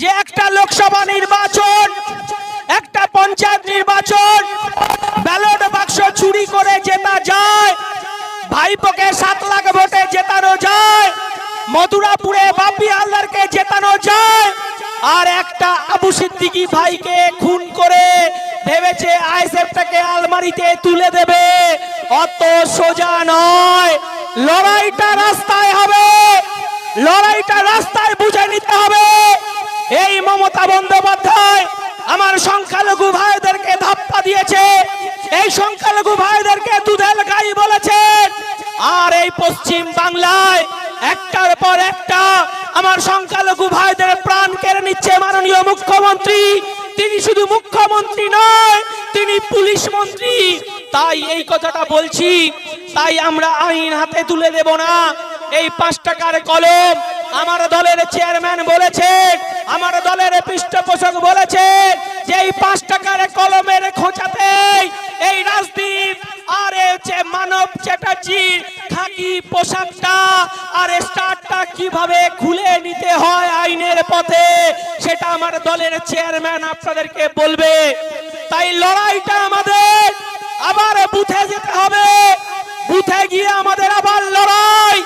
যে একটা লোকসভা নির্বাচন, একটা পঞ্চায়েত নির্বাচন, ব্যালট বাক্স চুরি করে জেতা যায়, ভাইপোকে সাত লাখ ভোটে জেতানো যায়, মথুরাপুরে বাপি হালদারকে জেতানো যায়, আর একটা আবু সিদ্দিকি ভাইকে খুন করে ভেবেছে আইএসএফটাকে আলমারিতে তুলে দেবে। অত সোজা নয়। লড়াইটা রাস্তায় হবে। লড়াইটা রাস্তায় বুঝে নিতে হবে এই মমতা বন্দ্যোপাধ্যায় আমার সংখ্যালঘু ভাইদেরকে ধাপ্পা দিয়েছে। এই সংখ্যালঘু ভাইদেরকে দুধেল গাই বলেছে। আর এই পশ্চিম বাংলায় একটার পর একটা আমার সংখ্যালঘু ভাইদের প্রাণ কেড়ে নিচ্ছে মাননীয় মুখ্যমন্ত্রী। তিনি শুধু মুখ্যমন্ত্রী নয়, তিনি পুলিশ মন্ত্রী। তাই এই কথাটা বলছি, তাই আমরা আইন হাতে তুলে দেব না। এই পাঁচ টাকার কলম আমার দলের চেয়ারম্যান বলেছে, আমার দলের পৃষ্ঠপোষক বলেছে যে এই পাঁচ টাকার কলমের খোঁচাতে এই রাজদীপ আর এই মানব চ্যাটার্জির খাকি পোশাকটা আর স্টারটা কীভাবে খুলে নিতে হয় আইনের পথে, সেটা আমার দলের চেয়ারম্যান আপনাদেরকে বলবে। তাই লড়াইটা আমাদের আবার বুথে যেতে হবে। বুথে গিয়ে আমাদের আবার লড়াই।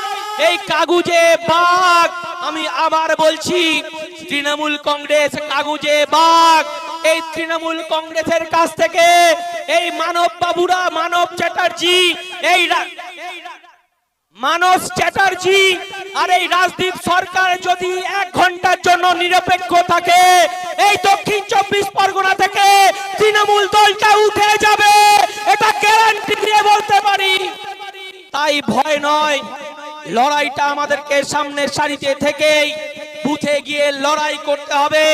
এই কাগুজে বাঘ, আমি আবার বলছি, তৃণমূল কংগ্রেস কাগুজে বাঘ। এই তৃণমূল কংগ্রেসের কাছ থেকে এই মানব বাবুরা, মানব চ্যাটার্জি, এই মানস চ্যাটার্জি আর এই রাজদীপ সরকার যদি এক ঘণ্টার জন্য নিরপেক্ষ থাকে, এই দক্ষিণ চব্বিশ পরগনা থেকে তৃণমূল দলটা উঠে যাবে, এটা গ্যারান্টি দিয়ে বলতে পারি। তাই ভয় নয় লড়াইটা আমাদেরকে সামনের সারিতে থেকেই বুথে গিয়ে লড়াই করতে হবে।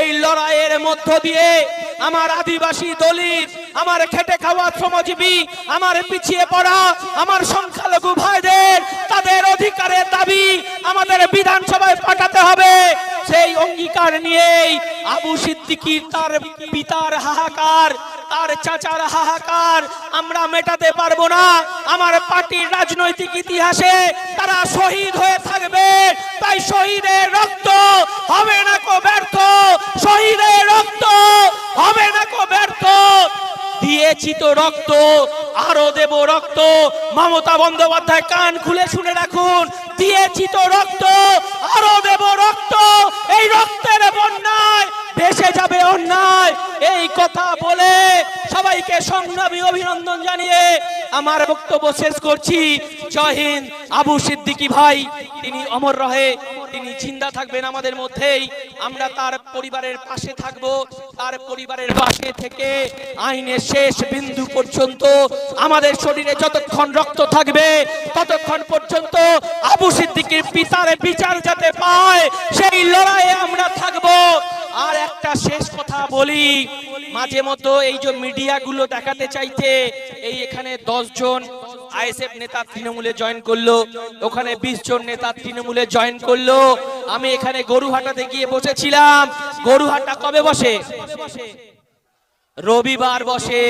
এই লড়াইয়ের মধ্য দিয়ে আমার আদিবাসী দলিত, আমার খেটে খাওয়া শ্রমজীবী, আমার পিছিয়ে পড়া, আমার সংখ্যালঘু ভাইদের, তাদের অধিকারের দাবি আমাদের বিধানসভায় পাঠাতে হবে। সেই অঙ্গীকার নিয়েই আবু সিদ্দিকির তার পিতার হাহাকার, তার চাচার হাহাকার আমরা মেটাতে পারব না। আমার পার্টির রাজনৈতিক ইতিহাসে তারা শহীদ হয়ে থাকবে, তাই শহীদের রক্ত হবে না কো ব্যর্থ। শহীদের রক্ত হবে না কো ব্যর্থ দিয়েছি তো রক্ত। আরও দেব রক্ত। মমতা বন্দ্যোপাধ্যায় কান খুলে শুনে রাখুন। দিয়েছি তো রক্ত। আরও দেব রক্ত। এই রক্তের বন্যায় ভেসে যাবে অন্যায়। এই কথা বলে সবাইকে সংগ্রামী অভিনন্দন জানিয়ে আমার বক্তব্য শেষ করছি। জয় হিন্দ, আবু সিদ্দিকী ভাই, তিনি অমর রহে। তিনি জিন্দা থাকবেন আমাদের মধ্যেই। আমরা তার পরিবারের পাশে থাকব। তার পরিবারের পাশে থেকে আইনের শেষ বিন্দু পর্যন্ত আমাদের শরীরে যতক্ষণ রক্ত থাকবে, ততক্ষণ পর্যন্ত আবু সিদ্দিকীর পিতার বিচার যাতে পায়, সেই লড়াইয়ে আমরা থাকব। আর একটা শেষ কথা বলি, মাঝে মতো এই যে মিডিয়াগুলো দেখাতে চাইছে, এই এখানে দশ জন আইএসএফ নেতা তৃণমূলে জয়েন করল, ওখানে বিশ জন নেতা তৃণমূলে জয়েন করল। আমি এখানে গরুহাটাতে গিয়ে বসেছিলাম। গরুহাটা কবে বসে? রবিবার বসে।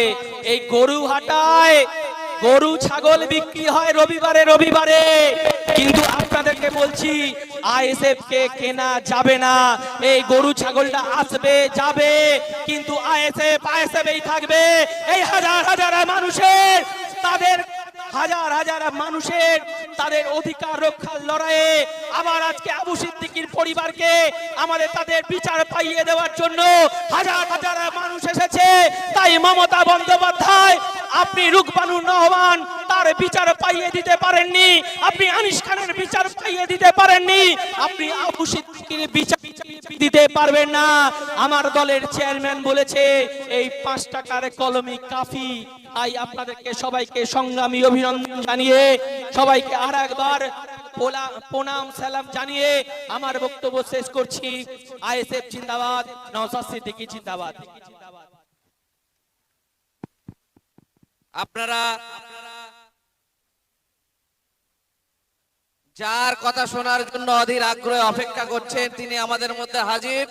এই গরুহাটায় গরু ছাগল বিক্রি হয় রবিবারে রবিবারে। কিন্তু আপনাদেরকে বলছি, আইএসএফ কে কেনা যাবে না। এই গরু ছাগলটা আসবে, যাবে। কিন্তু আইএসএফ আইএসএফ এই থাকবে। এই হাজার হাজার মানুষের, তাদের হাজার হাজার মানুষের তাদের অধিকার রক্ষার লড়াইয়ে আবার আজকে আবু সিদ্দিকির পরিবারকে আমাদের তাদের বিচার পাইয়ে দেওয়ার জন্য হাজার হাজার মানুষ এসেছে। তাই মমতা বন্দ্যোপাধ্যায়, আপনি রুকবানুর নহমান তার বিচার পাইয়ে দিতে পারেননি, আপনি আনিস খানের বিচার পাইয়ে দিতে পারেননি, আপনি আবু সিদ্দিকির বিচার দিতে পারবেন না। আমার দলের চেয়ারম্যান বলেছে, এই পাঁচ টাকার কলমি কাফি তাই আপনাদেরকে সবাইকে সংগ্রামী অভিনন্দন জানিয়ে, সবাইকে আর একবার প্রণাম, সালাম জানিয়ে আমার বক্তব্য শেষ করছি। আইএসএফ জিন্দাবাদ নওসাদ সিদ্দিকী জিন্দাবাদ। আপনারা যার কথা শোনার জন্য অধীর আগ্রহে অপেক্ষা করছেন, তিনি আমাদের মধ্যে হাজির।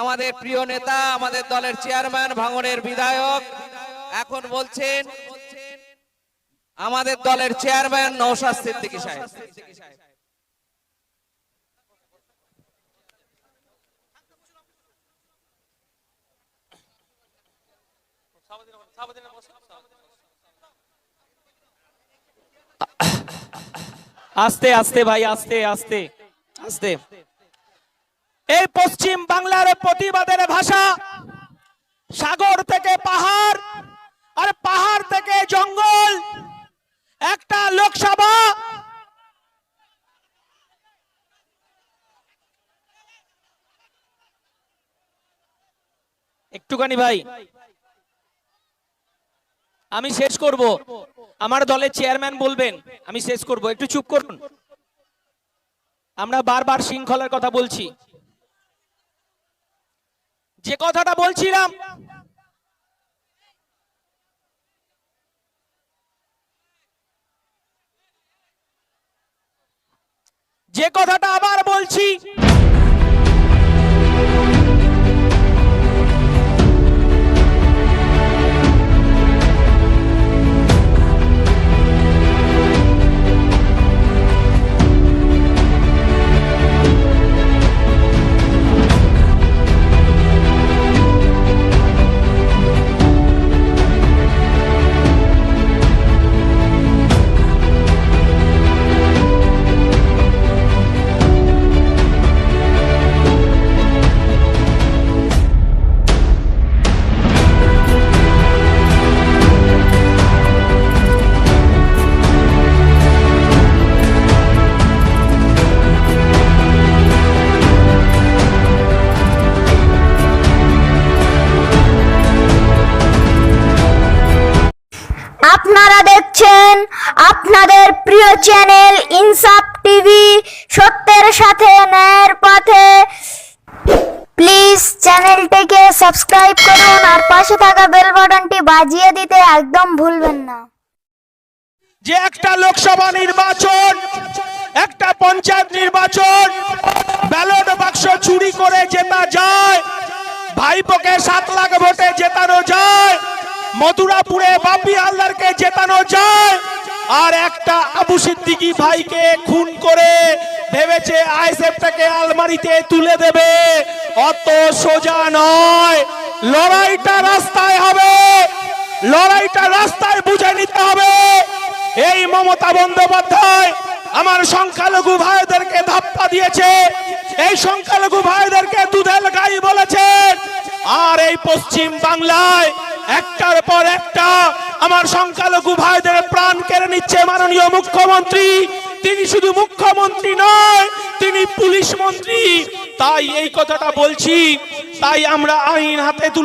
আমাদের প্রিয় নেতা, আমাদের দলের চেয়ারম্যান, ভাঙনের বিধায়ক, এখন বলছেন আমাদের দলের চেয়ারম্যান নৌশাদ সিদ্দিকী সাহেব। আস্তে আস্তে ভাই, আস্তে আস্তে আস্তে। এই পশ্চিম বাংলার প্রতিবাদের ভাষা সাগর থেকে পাহাড় আর পাহাড় থেকে জঙ্গল। একটা লোকসভা। একটুখানি ভাই, আমি শেষ করব। আমার দলের চেয়ারম্যান বলবেন, আমি শেষ করব। একটু চুপ করুন। আমরা বারবার শৃঙ্খলার কথা বলছি। যে কথাটা বলছিলাম যে কথাটা আবার বলছি আপনারা দেখছেন আপনাদের প্রিয় চ্যানেল ইনসাফ টিভি। সত্যের সাথে ন্যায়ের পথে। প্লিজ চ্যানেলটিকে সাবস্ক্রাইব করুন আর পাশে থাকা বেল বাটনটি বাজিয়ে দিতে একদম ভুলবেন না। যে একটা লোকসভা নির্বাচন, একটা পঞ্চায়েত নির্বাচন, ব্যালট বাক্স চুরি করে জেতা যায়, ভাইপোকে সাত লাখ ভোটে জেতানো যায়। মথুরাপুরে বাপি হালদারকে জেতানো যায়। আর একটা আবু সিদ্দিকি ভাইকে খুন করে ভেবেছে আইএসএফটাকে আলমারিতে তুলে দেবে। অত সোজা নয়। লড়াইটা রাস্তায় হবে। লড়াইটা রাস্তায় বুঝে নিতে হবে। এই মমতা বন্দ্যোপাধ্যায় আমার সংখ্যালঘু ভাইদেরকে ধাপ্পা দিয়েছে। এই সংখ্যালঘু ভাইদেরকে দুধেল গাই বলেছে। আর এই পশ্চিম বাংলায় একটার পর একটা আমার সংখ্যালঘু ভাইদের প্রাণ কেড়ে নিচ্ছে মাননীয় মুখ্যমন্ত্রী। তিনি শুধু মুখ্যমন্ত্রী নয়, তিনি পুলিশ মন্ত্রী। তাই এই কথাটা বলছি, তাই আমরা আইন হাতে তুলে